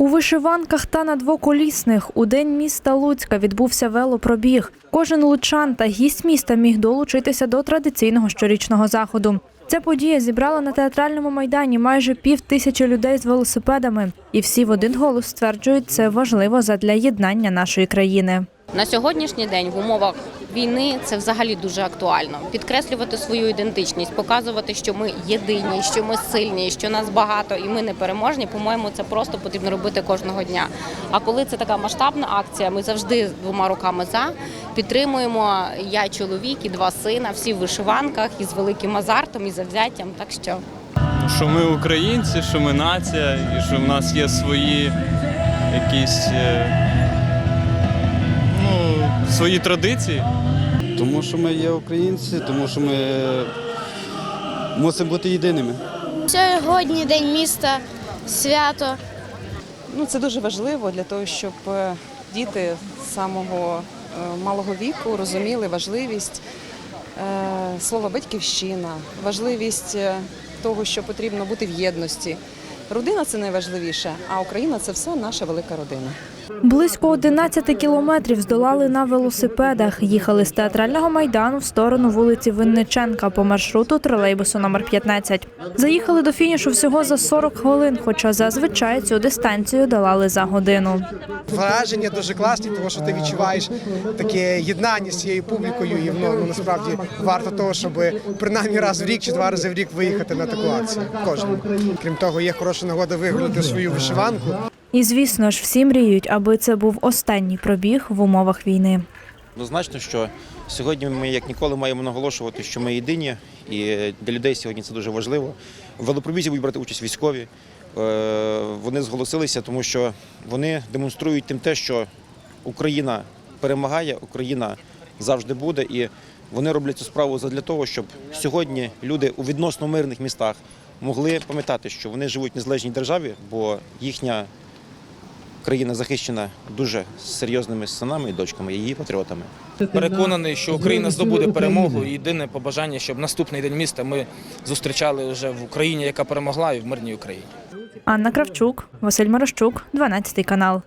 У вишиванках та на двоколісних у день міста Луцька відбувся велопробіг. Кожен лучан та гість міста міг долучитися до традиційного щорічного заходу. Ця подія зібрала на театральному майдані майже пів тисячі людей з велосипедами, і всі в один голос стверджують, це важливо задля єднання нашої країни. На сьогоднішній день в умовах війни це взагалі дуже актуально. Підкреслювати свою ідентичність, показувати, що ми єдині, що ми сильні, що нас багато і ми не переможні. По-моєму, це просто потрібно робити кожного дня. А коли це така масштабна акція, ми завжди двома руками за підтримуємо. Я чоловік і два сина, всі в вишиванках із великим азартом і завзяттям. Так що що ми українці, що ми нація, і що в нас є свої якісь е, свої традиції. Тому що ми є українці, тому що ми мусимо бути єдиними. Сьогодні день міста, свято. Ну, це дуже важливо для того, щоб е, діти з самого е, малого віку розуміли важливість е, слова батьківщина, важливість того, що потрібно бути в єдності. Родина це найважливіше, а Україна це все наша велика родина. Близько 11 кілометрів здолали на велосипедах. Їхали з театрального майдану в сторону вулиці Винниченка по маршруту тролейбусу номер 15. Заїхали до фінішу всього за 40 хвилин, хоча зазвичай цю дистанцію долали за годину. враження дуже класні, тому що ти відчуваєш таке єднання з цією публікою, і воно ну, насправді варто того, щоб принаймні раз в рік чи два рази в рік виїхати на таку акцію. Кожен. Крім того, є хороша нагода виграти свою вишиванку. І звісно ж, всі мріють, аби це був останній пробіг в умовах війни. Однозначно, що сьогодні ми як ніколи маємо наголошувати, що ми єдині, і для людей сьогодні це дуже важливо. В велопробізі будуть брати участь військові. Е, Вони зголосилися, тому що вони демонструють тим те, що Україна перемагає, Україна завжди буде, і вони роблять цю справу для того, щоб сьогодні люди у відносно мирних містах могли пам'ятати, що вони живуть в незалежній державі, бо їхня країна захищена дуже серйозними синами і дочками, її патріотами. Переконаний, що Україна здобуде перемогу. І єдине побажання, щоб наступний день міста ми зустрічали вже в Україні, яка перемогла, і в мирній Україні. Анна Кравчук, Василь Морощук, 12 канал.